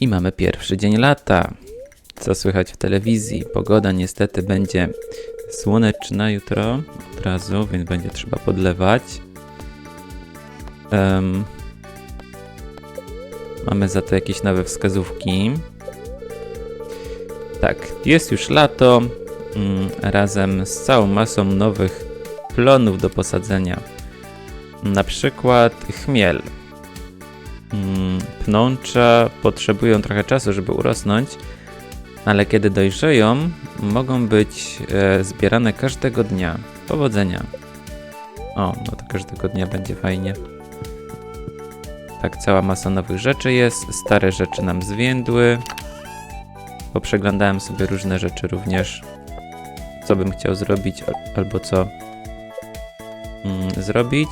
I mamy pierwszy dzień lata. Co słychać w telewizji? Pogoda niestety będzie słoneczna jutro od razu, więc będzie trzeba podlewać. Em, mamy za to jakieś nowe wskazówki. Tak, jest już lato, mm, razem z całą masą nowych plonów do posadzenia. Na przykład chmiel. Pnącza potrzebują trochę czasu, żeby urosnąć, ale kiedy dojrzeją, mogą być e, zbierane każdego dnia. Powodzenia. O, no to każdego dnia będzie fajnie. Tak, cała masa nowych rzeczy jest. Stare rzeczy nam zwiędły. Poprzeglądałem sobie różne rzeczy również. Co bym chciał zrobić, al- albo co mm, zrobić.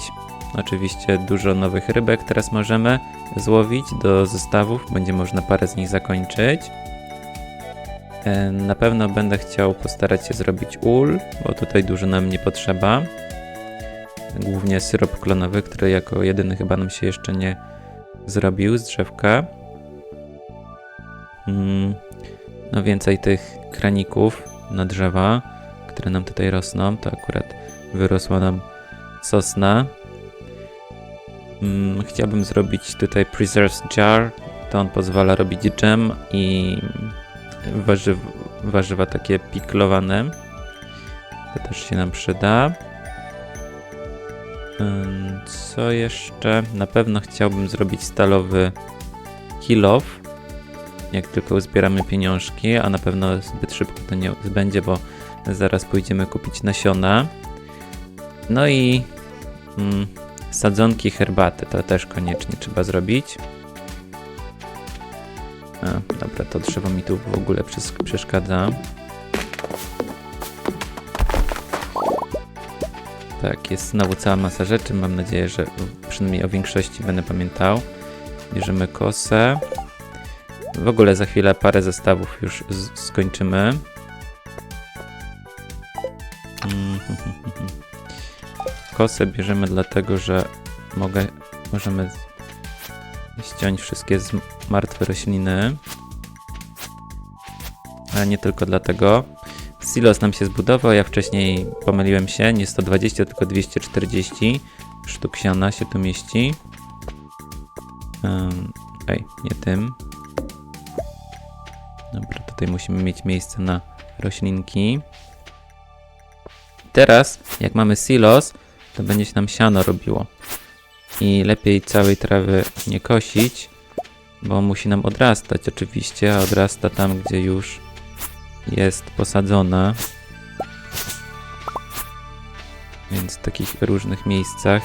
Oczywiście dużo nowych rybek teraz możemy złowić do zestawów. Będzie można parę z nich zakończyć. E, Na pewno będę chciał postarać się zrobić ul, bo tutaj dużo nam nie potrzeba. Głównie syrop klonowy, który jako jedyny chyba nam się jeszcze nie zrobił z drzewka. Mm, No więcej tych kraników na drzewa, które nam tutaj rosną. To akurat wyrosła nam sosna. Mm, Chciałbym zrobić tutaj preserves jar. To on pozwala robić dżem i warzyw, warzywa takie piklowane. To też się nam przyda. Ym, Co jeszcze? Na pewno chciałbym zrobić stalowy kill off. Jak tylko uzbieramy pieniążki, a na pewno zbyt szybko to nie będzie, bo zaraz pójdziemy kupić nasiona. No i mm, sadzonki herbaty to też koniecznie trzeba zrobić. A, dobra, to drzewo mi tu w ogóle przes- przeszkadza. Tak, jest znowu cała masa rzeczy. Mam nadzieję, że przynajmniej o większości będę pamiętał. Bierzemy kosę. W ogóle za chwilę parę zestawów już skończymy. Mm, Kosę bierzemy dlatego, że mogę, możemy ściąć wszystkie martwe rośliny. Ale nie tylko dlatego. Silos nam się zbudował, ja wcześniej pomyliłem się, nie 120, tylko 240 sztuk siana się tu mieści. Um, ej, nie tym. Dobra, tutaj musimy mieć miejsce na roślinki. Teraz, jak mamy silos, to będzie się nam siano robiło. I lepiej całej trawy nie kosić, bo musi nam odrastać oczywiście, a odrasta tam, gdzie już jest posadzona. Więc w takich różnych miejscach.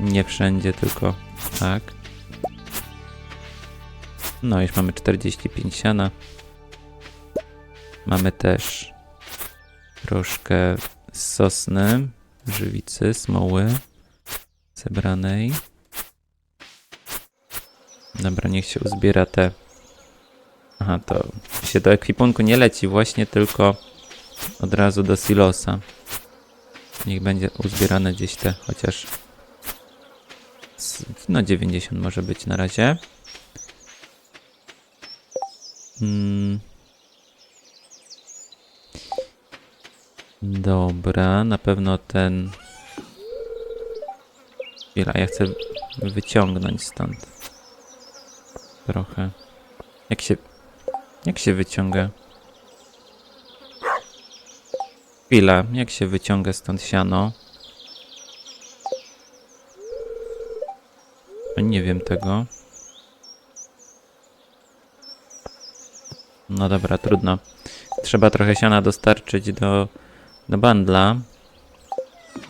Nie wszędzie, tylko tak. No, już mamy 45 siana. Mamy też troszkę sosny, żywicy, smoły zebranej. Dobra, niech się uzbiera te. Aha, to się do ekwipunku nie leci, właśnie tylko od razu do silosa. Niech będzie uzbierane gdzieś te, chociaż. No, 90 może być na razie. Mm. Dobra, na pewno ten. Chwila, ja chcę wyciągnąć stąd. Trochę. Jak się. Jak się wyciąga? Chwila, jak się wyciąga stąd siano? Nie wiem tego. No dobra, trudno. Trzeba trochę siana dostarczyć do, do bandla.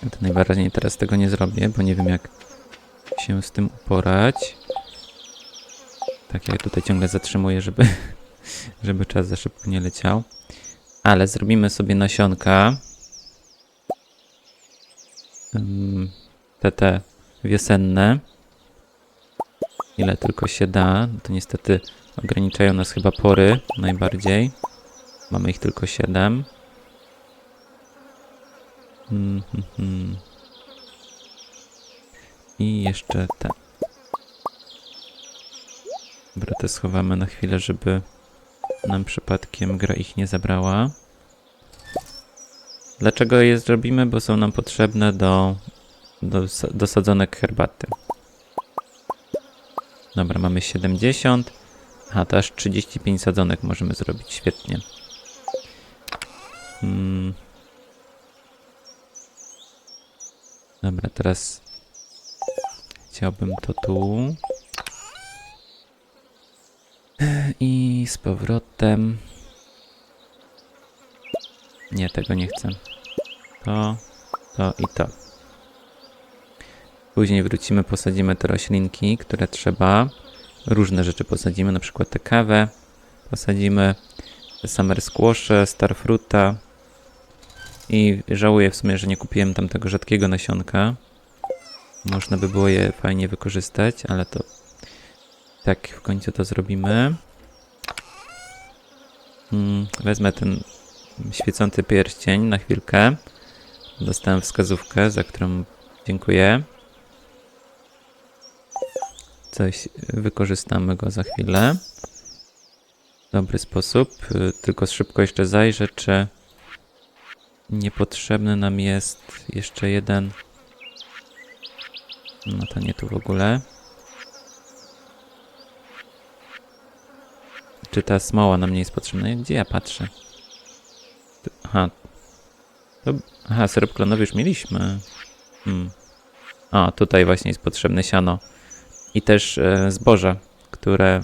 Ja to najwyraźniej teraz tego nie zrobię, bo nie wiem jak się z tym uporać. Tak, ja tutaj ciągle zatrzymuję, żeby, żeby czas za szybko nie leciał. Ale zrobimy sobie nasionka. Ym, Te, te wiosenne. Ile tylko się da. No To niestety ograniczają nas chyba pory najbardziej. Mamy ich tylko 7. I jeszcze te. Dobra, te schowamy na chwilę, żeby nam przypadkiem gra ich nie zabrała. Dlaczego je zrobimy? Bo są nam potrzebne do, do, do sadzonek herbaty. Dobra, mamy 70. Aha, to aż 35 sadzonek możemy zrobić. Świetnie. Hmm. Dobra, teraz chciałbym to tu. I z powrotem. Nie, tego nie chcę. To, to i to. Później wrócimy, posadzimy te roślinki, które trzeba. Różne rzeczy posadzimy, na przykład tę kawę. Posadzimy te summer squasze, starfruta. I żałuję w sumie, że nie kupiłem tam tego rzadkiego nasionka. Można by było je fajnie wykorzystać, ale to tak w końcu to zrobimy. Mm, Wezmę ten świecący pierścień na chwilkę. Dostałem wskazówkę, za którą dziękuję. Coś wykorzystamy go za chwilę. Dobry sposób. Y, Tylko szybko jeszcze zajrzę, czy niepotrzebny nam jest jeszcze jeden. No to nie tu w ogóle. Czy ta smoła nam nie jest potrzebna? Gdzie ja patrzę? Aha. To, aha, syrop klonowy już mieliśmy. Hmm. A, tutaj właśnie jest potrzebne siano. I też e, zboże, które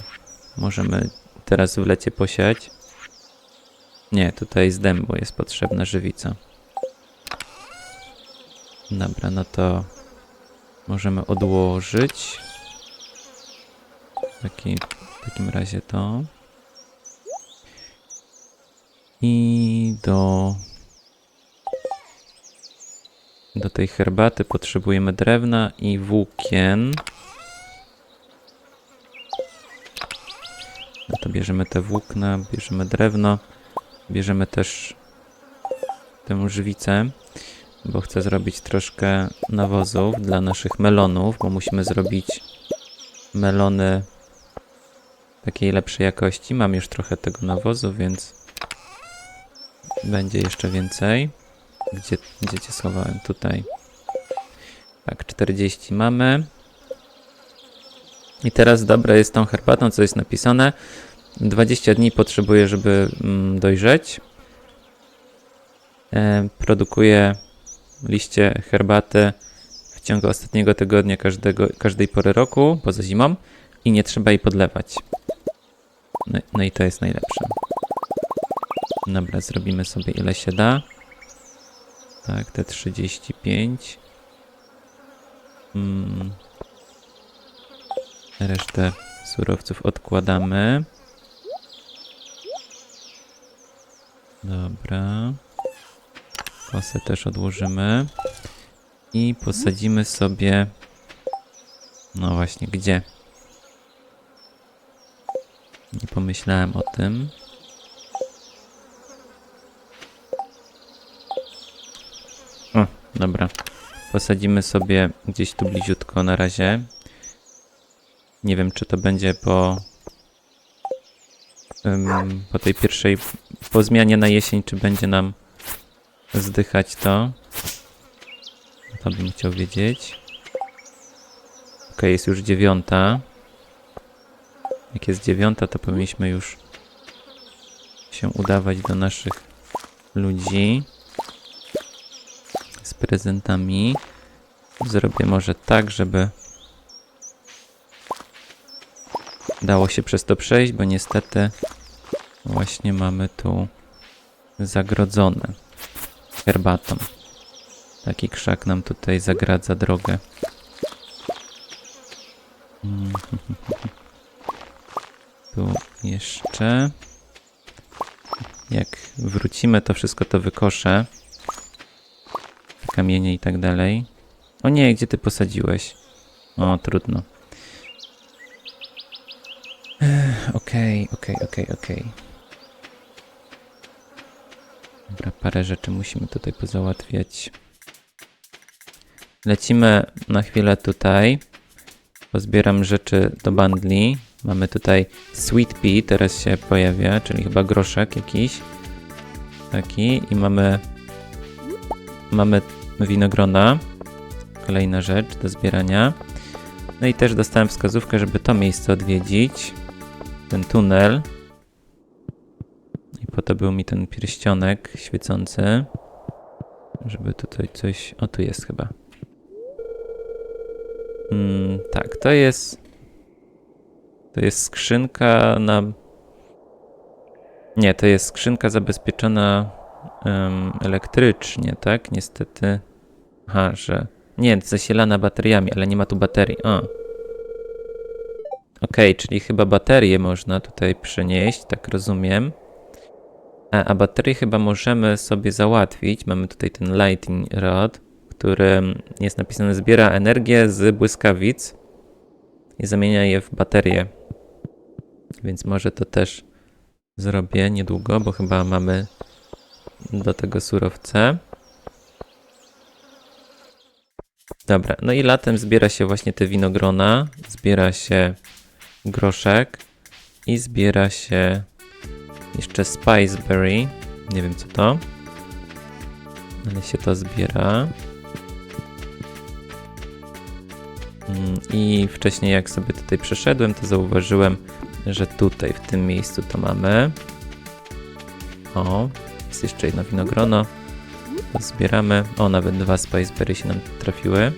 możemy teraz w lecie posiać. Nie, tutaj z dębu jest potrzebna żywica. Dobra, no to możemy odłożyć. Taki, w takim razie to. I do. Do tej herbaty potrzebujemy drewna i włókien. No to bierzemy te włókna, bierzemy drewno, bierzemy też tę żywicę, bo chcę zrobić troszkę nawozów dla naszych melonów, bo musimy zrobić melony takiej lepszej jakości. Mam już trochę tego nawozu, więc będzie jeszcze więcej. Gdzie, gdzie cię schowałem? Tutaj. Tak, 40 mamy. I teraz dobre jest tą herbatą, co jest napisane. 20 dni potrzebuje, żeby mm, dojrzeć. E, produkuje liście herbaty w ciągu ostatniego tygodnia każdego, każdej pory roku, poza zimą, i nie trzeba jej podlewać. No, no i to jest najlepsze. Dobra, zrobimy sobie ile się da. Tak, te 35. Mm. Resztę surowców odkładamy. Dobra. Kosę też odłożymy. I posadzimy sobie. No właśnie, gdzie? Nie pomyślałem o tym. O, dobra. Posadzimy sobie gdzieś tu bliziutko na razie. Nie wiem, czy to będzie po. em, po tej pierwszej. Po zmianie na jesień, czy będzie nam zdychać to. To bym chciał wiedzieć. Ok, jest już dziewiąta. Jak jest dziewiąta, to powinniśmy już się udawać do naszych ludzi z prezentami. Zrobię może tak, żeby dało się przez to przejść, bo niestety właśnie mamy tu zagrodzone herbatą. Taki krzak nam tutaj zagradza drogę. Tu jeszcze. Jak wrócimy, to wszystko to wykoszę. Kamienie i tak dalej. O nie, gdzie ty posadziłeś? O, trudno. Okej, okej, okej, okej. Dobra, parę rzeczy musimy tutaj pozałatwiać. Lecimy na chwilę tutaj. Pozbieram rzeczy do bundli. Mamy tutaj sweet pea, teraz się pojawia, czyli chyba groszek jakiś. Taki. I mamy... Mamy winogrona. Kolejna rzecz do zbierania. No i też dostałem wskazówkę, żeby to miejsce odwiedzić. Ten tunel. Po to był mi ten pierścionek świecący. Żeby tutaj coś... O, tu jest chyba. Mm, tak, to jest... To jest skrzynka na... Nie, to jest skrzynka zabezpieczona em, elektrycznie, tak? Niestety. Aha, że... Nie, zasilana bateriami, ale nie ma tu baterii. O. Okej, czyli chyba baterię można tutaj przenieść, tak rozumiem. A, a baterię chyba możemy sobie załatwić. Mamy tutaj ten lighting rod, który jest napisane zbiera energię z błyskawic i zamienia je w baterie. Więc może to też zrobię niedługo, bo chyba mamy do tego surowce. Dobra, no i latem zbiera się właśnie te winogrona, zbiera się groszek i zbiera się jeszcze spiceberry. Nie wiem co to, ale się to zbiera. Mm, I wcześniej jak sobie tutaj przeszedłem, to zauważyłem, że tutaj w tym miejscu to mamy. O, jest jeszcze jedno winogrono. To zbieramy. O, nawet dwa spiceberry się nam trafiły.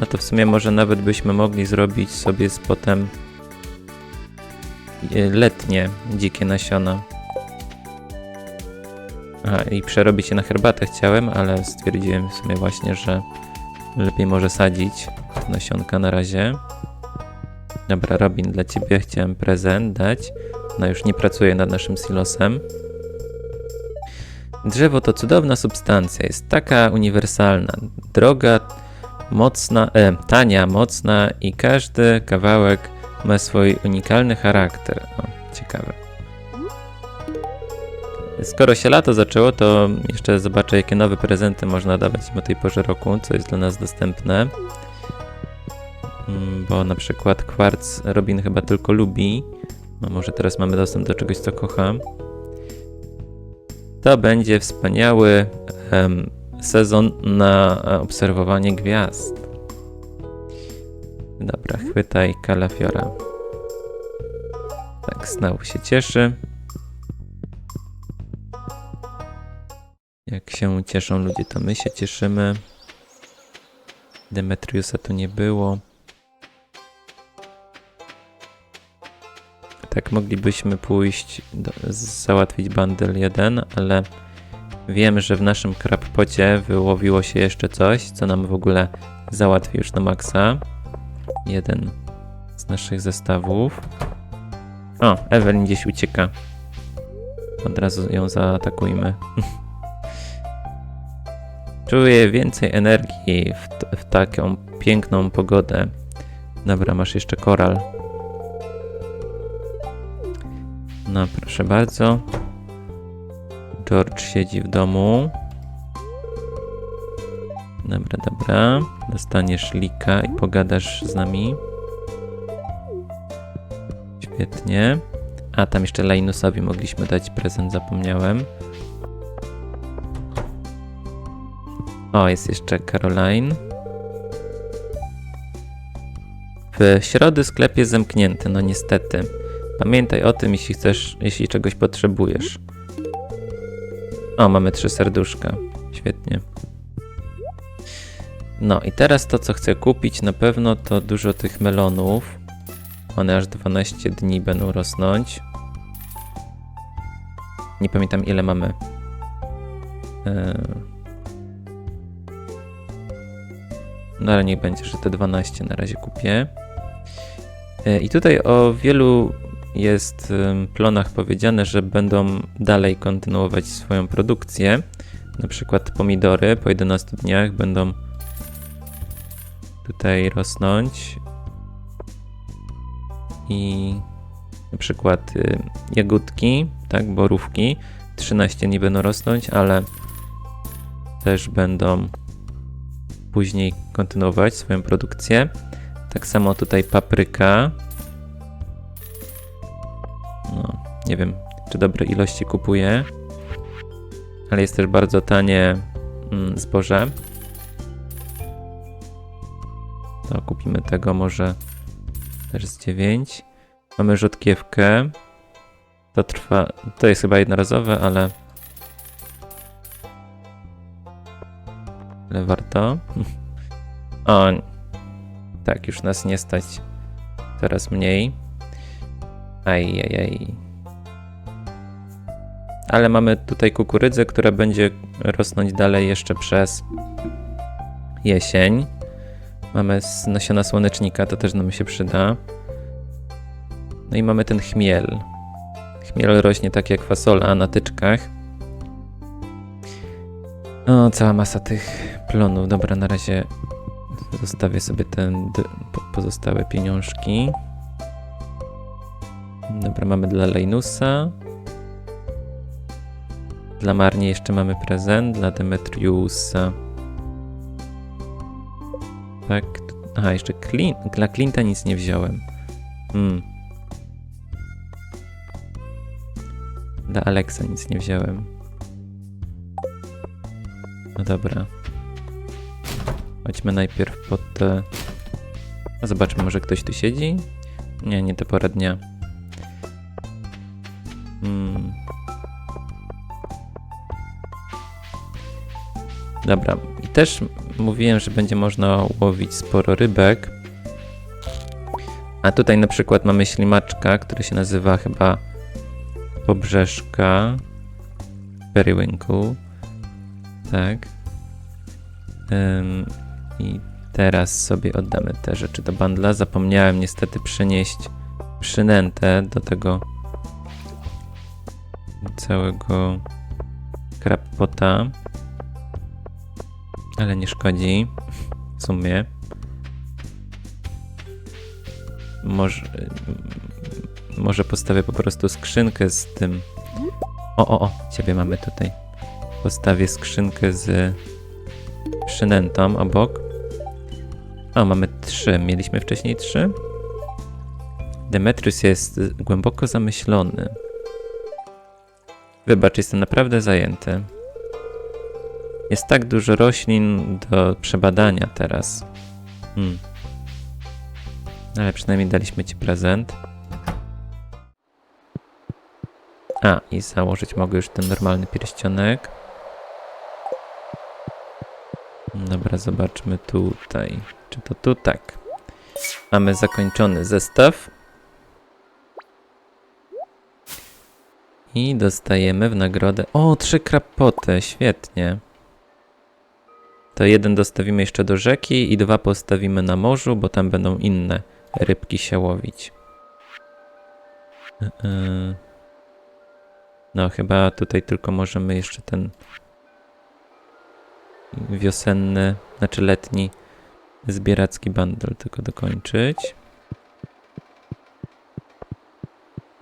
No to w sumie może nawet byśmy mogli zrobić sobie z potem letnie dzikie nasiona. A, i przerobić je na herbatę chciałem, ale stwierdziłem w sumie właśnie, że lepiej może sadzić nasionka na razie. Dobra, Robin, dla ciebie chciałem prezent dać. Ona już nie pracuje nad naszym silosem. Drzewo to cudowna substancja, jest taka uniwersalna, droga, mocna, e, tania, mocna i każdy kawałek ma swój unikalny charakter. O, ciekawe. Skoro się lato zaczęło, to jeszcze zobaczę, jakie nowe prezenty można dawać o tej porze roku, co jest dla nas dostępne. Mm, Bo na przykład kwarc Robin chyba tylko lubi. No może teraz mamy dostęp do czegoś, co kocha. To będzie wspaniały em, sezon na obserwowanie gwiazd. Dobra, chwytaj kalafiora. Tak, znowu się cieszy. Jak się cieszą ludzie, to my się cieszymy. Demetriusa tu nie było. Tak, moglibyśmy pójść, do, załatwić bundle 1, ale wiem, że w naszym krabpocie wyłowiło się jeszcze coś, co nam w ogóle załatwi już na maksa. Jeden z naszych zestawów. O, Evelyn gdzieś ucieka. Od razu ją zaatakujmy. Czuję więcej energii w, w taką piękną pogodę. Dobra, masz jeszcze koral. No, proszę bardzo. George siedzi w domu. Dobra, dobra. Dostaniesz lika i pogadasz z nami. Świetnie. A, tam jeszcze Linusowi mogliśmy dać prezent, zapomniałem. O, jest jeszcze Caroline. W środy sklep jest zamknięty, no niestety. Pamiętaj o tym, jeśli chcesz, jeśli czegoś potrzebujesz. O, mamy trzy serduszka. Świetnie. No i teraz to, co chcę kupić, na pewno to dużo tych melonów. One aż 12 dni będą rosnąć. Nie pamiętam ile mamy. Eee... No ale niech będzie, że te 12 na razie kupię. E, I tutaj o wielu jest plonach powiedziane, że będą dalej kontynuować swoją produkcję. Na przykład pomidory po 11 dniach będą tutaj rosnąć. I na przykład y, jagódki, tak, borówki 13 nie będą rosnąć, ale też będą później kontynuować swoją produkcję. Tak samo tutaj papryka. No, nie wiem, czy dobre ilości kupuję. Ale jest też bardzo tanie mm, zboże. To kupimy tego może też z 9. Mamy rzodkiewkę. To trwa. To jest chyba jednorazowe, ale. Ale warto. O. Tak, już nas nie stać. Coraz mniej. Ajajaj. Ale mamy tutaj kukurydzę, która będzie rosnąć dalej jeszcze przez jesień. Mamy nasiona słonecznika, to też nam się przyda. No i mamy ten chmiel. Chmiel rośnie tak jak fasola na tyczkach. O, cała masa tych plonów. Dobra, na razie zostawię sobie ten pozostałe pieniążki. Dobra, mamy dla Leinusa. Dla Marnie jeszcze mamy prezent, dla Demetriusa. Tak. Aha, jeszcze Clint. Dla Clint'a nic nie wziąłem. Hmm. Dla Alexa nic nie wziąłem. No dobra. Chodźmy najpierw pod te... A zobaczmy, może ktoś tu siedzi? Nie, nie to pora dnia. Hmm. Dobra, też mówiłem, że będzie można łowić sporo rybek. A tutaj na przykład mamy ślimaczka, który się nazywa chyba Pobrzeżka. Periwinkle. Tak. Ym, I teraz sobie oddamy te rzeczy do bandla. Zapomniałem niestety przynieść przynętę do tego całego krapota. Ale nie szkodzi. W sumie. Może, może postawię po prostu skrzynkę z tym. O, o, o, ciebie mamy tutaj. Postawię skrzynkę z przynętą obok. O, mamy trzy. Mieliśmy wcześniej trzy. Demetrius jest głęboko zamyślony. Wybacz, jestem naprawdę zajęty. Jest tak dużo roślin do przebadania teraz. Hmm. Ale przynajmniej daliśmy ci prezent. A, i założyć mogę już ten normalny pierścionek. Dobra, zobaczmy tutaj. Czy to tu? Tak. Mamy zakończony zestaw. I dostajemy w nagrodę. O, trzy krapoty, świetnie. To jeden dostawimy jeszcze do rzeki i dwa postawimy na morzu, bo tam będą inne rybki się łowić. Yy. No, chyba tutaj tylko możemy jeszcze ten wiosenny, znaczy letni zbieracki bundle tylko dokończyć.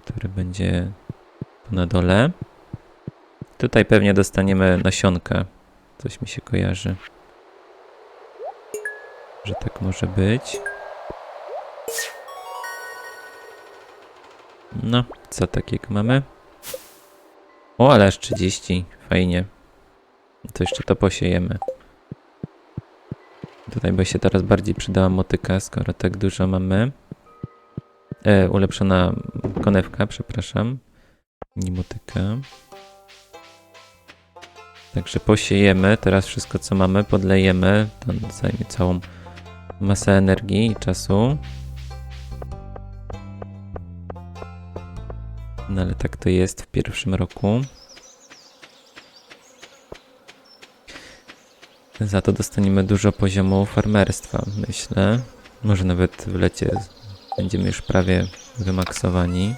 Który będzie na dole. Tutaj pewnie dostaniemy nasionka. Coś mi się kojarzy. Że tak może być. No, co takiego mamy? O, ale aż 30. Fajnie. To jeszcze to posiejemy. Tutaj by się teraz bardziej przydała motyka, skoro tak dużo mamy. E, ulepszona konewka, przepraszam. Nie motyka. Także posiejemy teraz wszystko, co mamy, podlejemy. To zajmie całą masę energii i czasu. No ale tak to jest w pierwszym roku. Za to dostaniemy dużo poziomu farmerstwa, myślę. Może nawet w lecie będziemy już prawie wymaksowani.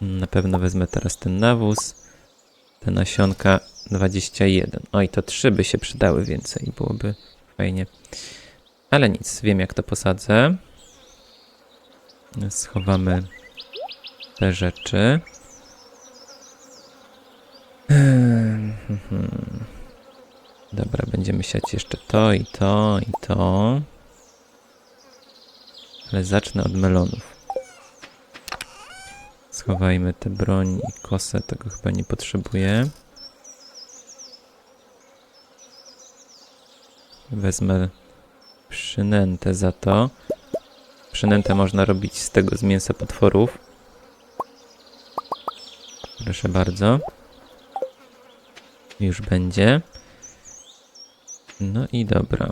Na pewno wezmę teraz ten nawóz. Te nasionka 21. Oj, to 3 by się przydały więcej, byłoby fajnie. Ale nic, wiem jak to posadzę. Schowamy te rzeczy. Dobra, będziemy siać jeszcze to i to i to. Ale zacznę od melonów. Schowajmy tę broń i kosę, tego chyba nie potrzebuję. Wezmę przynętę za to. Przynętę można robić z tego, z mięsa potworów. Proszę bardzo. Już będzie. No i dobra.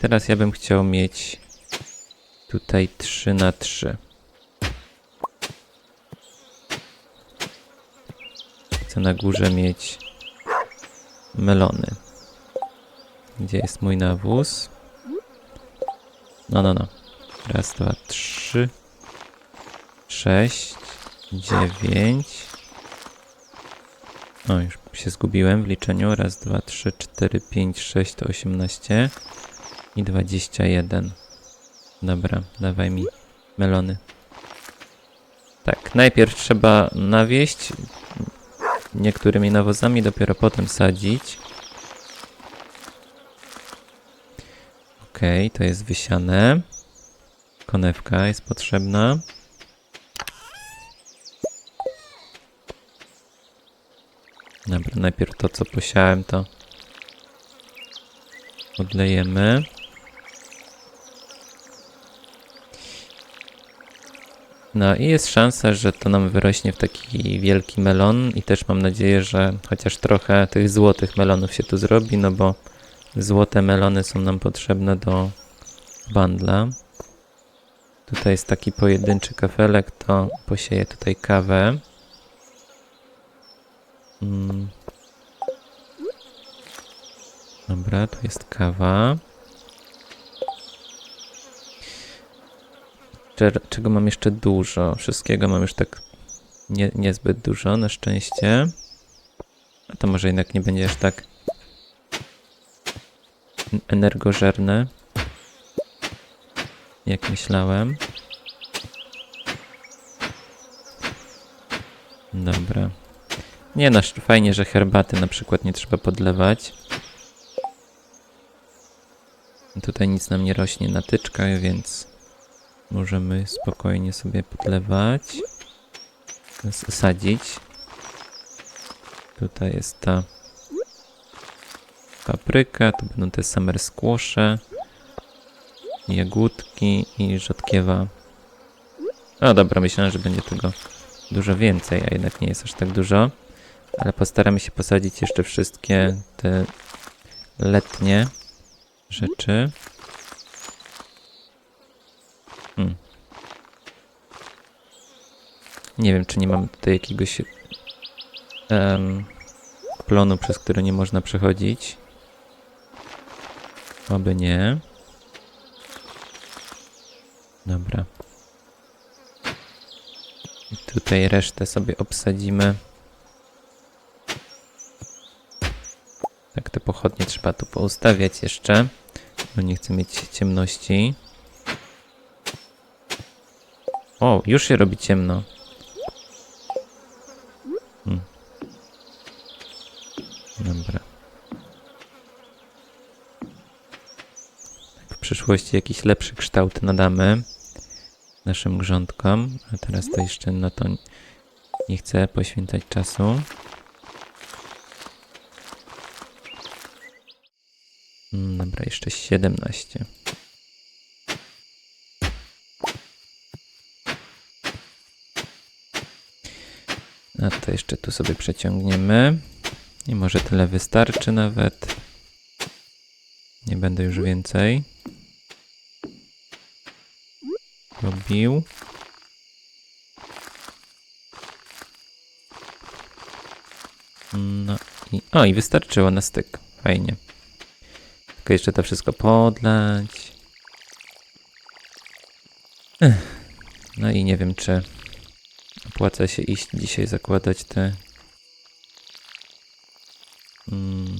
Teraz ja bym chciał mieć tutaj 3 na 3. Chcę na górze mieć melony. Gdzie jest mój nawóz? No, no, no. Raz, dwa, trzy, sześć, dziewięć. O, już się zgubiłem w liczeniu. Raz, dwa, trzy, cztery, pięć, sześć to osiemnaście i dwadzieścia jeden. Dobra, dawaj mi melony. Tak, najpierw trzeba nawieść niektórymi nawozami, dopiero potem sadzić. Okej, to jest wysiane. Konewka jest potrzebna. Dobra, najpierw to, co posiałem, to odlejemy. No i jest szansa, że to nam wyrośnie w taki wielki melon i też mam nadzieję, że chociaż trochę tych złotych melonów się tu zrobi, no bo złote melony są nam potrzebne do bandla. Tutaj jest taki pojedynczy kafelek, to posieję tutaj kawę. Mm. Dobra, tu jest kawa. Cze- Czego mam jeszcze dużo? Wszystkiego mam już tak nie, niezbyt dużo, na szczęście. A to może jednak nie będzie aż tak energożerne, jak myślałem. Dobra. Nie no, fajnie, że herbaty na przykład nie trzeba podlewać. Tutaj nic nam nie rośnie na tyczkach, więc możemy spokojnie sobie podlewać. Sadzić. Tutaj jest ta papryka, tu będą te summer squasze, jagódki i rzodkiewa. O dobra, myślałem, że będzie tego dużo więcej, a jednak nie jest aż tak dużo. Ale postaramy się posadzić jeszcze wszystkie te letnie rzeczy. Hmm. Nie wiem, czy nie mamy tutaj jakiegoś em, plonu, przez który nie można przechodzić. Oby nie. Dobra. I tutaj resztę sobie obsadzimy. Tak, te pochodnie trzeba tu poustawiać jeszcze, bo nie chcę mieć ciemności. O, już się robi ciemno. Hmm. Dobra. Tak, w przyszłości jakiś lepszy kształt nadamy naszym grządkom, a teraz to jeszcze na to nie chcę poświęcać czasu. Mm, Dobra, jeszcze 17. A to jeszcze tu sobie przeciągniemy. I może tyle wystarczy nawet. Nie będę już więcej robił. No i... O, i wystarczyło na styk. Fajnie. Tylko jeszcze to wszystko podlać. Ech. No i nie wiem, czy opłaca się iść dzisiaj zakładać te. Mm.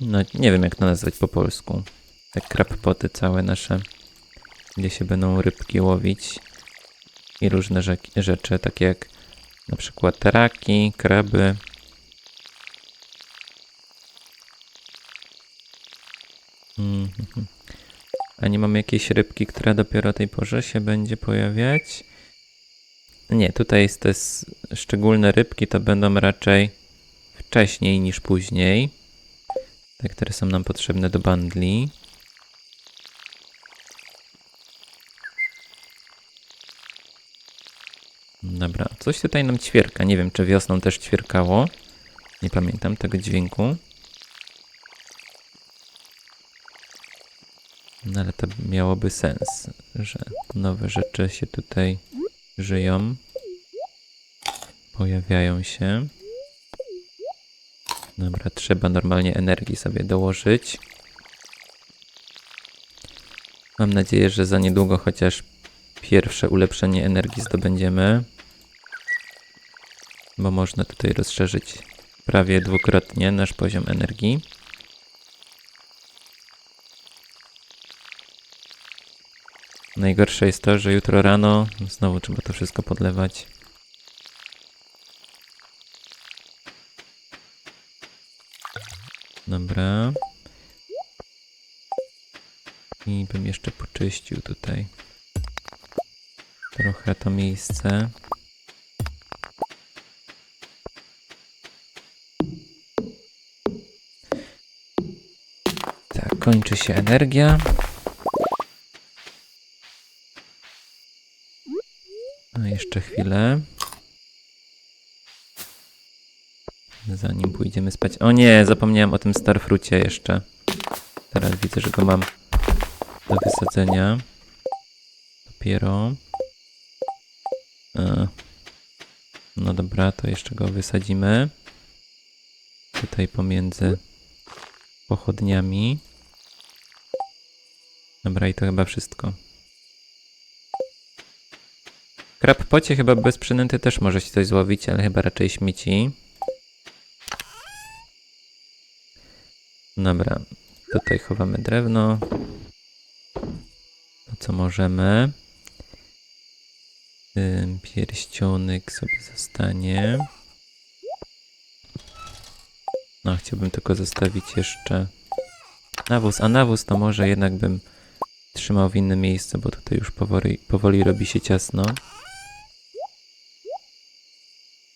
No, nie wiem, jak to nazwać po polsku. Te krabpoty całe nasze, gdzie się będą rybki łowić i różne rzeczy, takie jak na przykład raki, kraby. Mhm. A nie mamy jakiejś rybki, która dopiero o tej porze się będzie pojawiać? Nie, tutaj jest te szczególne rybki, to będą raczej wcześniej niż później. Te, które są nam potrzebne do bundli. Dobra, coś tutaj nam ćwierka. Nie wiem, czy wiosną też ćwierkało. Nie pamiętam tego dźwięku. No ale to miałoby sens, że nowe rzeczy się tutaj żyją. Pojawiają się. Dobra, trzeba normalnie energii sobie dołożyć. Mam nadzieję, że za niedługo chociaż pierwsze ulepszenie energii zdobędziemy. Bo można tutaj rozszerzyć prawie dwukrotnie nasz poziom energii. Najgorsze jest to, że jutro rano znowu trzeba to wszystko podlewać. Dobra. I bym jeszcze poczyścił tutaj trochę to miejsce. Kończy się energia. A jeszcze chwilę. Zanim pójdziemy spać. O nie, zapomniałem o tym Starfrucie jeszcze. Teraz widzę, że go mam do wysadzenia. Dopiero. E, No dobra, to jeszcze go wysadzimy. Tutaj pomiędzy pochodniami. Dobra, i to chyba wszystko. Krab pocie chyba bez przynęty też może się coś złowić, ale chyba raczej śmieci. Dobra, tutaj chowamy drewno. To co możemy. Pierścionek sobie zostanie. No, chciałbym tylko zostawić jeszcze nawóz, a nawóz to może jednak bym trzymał w innym miejscu, bo tutaj już powoli, powoli robi się ciasno.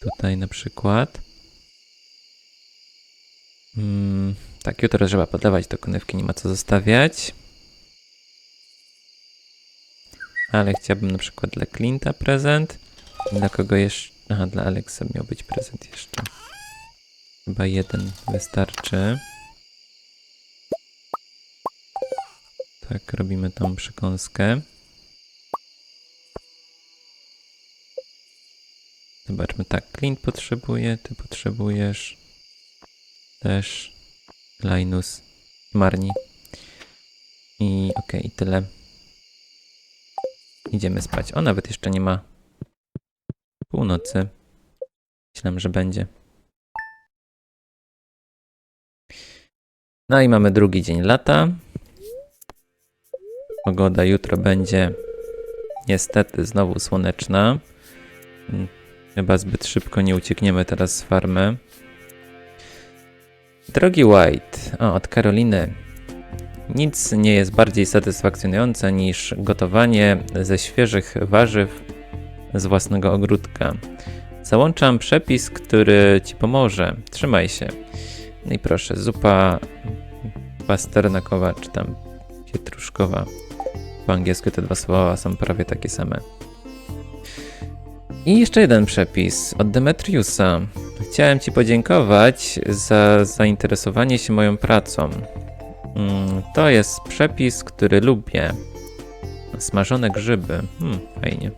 Tutaj na przykład. Mm, tak, jutro trzeba podlewać do konewki, nie ma co zostawiać. Ale chciałbym na przykład dla Clint'a prezent. Dla kogo jeszcze? Aha, dla Alexa miał być prezent jeszcze. Chyba jeden wystarczy. Tak, robimy tą przekąskę. Zobaczmy, tak, Clint potrzebuje, ty potrzebujesz też Linus, Marni. I okej, tyle. Idziemy spać. O, nawet jeszcze nie ma północy. Myślałem, że będzie. No i mamy drugi dzień lata. Pogoda jutro będzie niestety znowu słoneczna. Mm, Chyba zbyt szybko nie uciekniemy teraz z farmy. Drogi White, o, od Karoliny. Nic nie jest bardziej satysfakcjonujące niż gotowanie ze świeżych warzyw z własnego ogródka. Załączam przepis, który ci pomoże. Trzymaj się. No i proszę, zupa pasternakowa czy tam pietruszkowa. Po angielsku te dwa słowa są prawie takie same. I jeszcze jeden przepis od Demetriusa. Chciałem Ci podziękować za zainteresowanie się moją pracą. Mm, To jest przepis, który lubię. Smażone grzyby. Hmm, fajnie.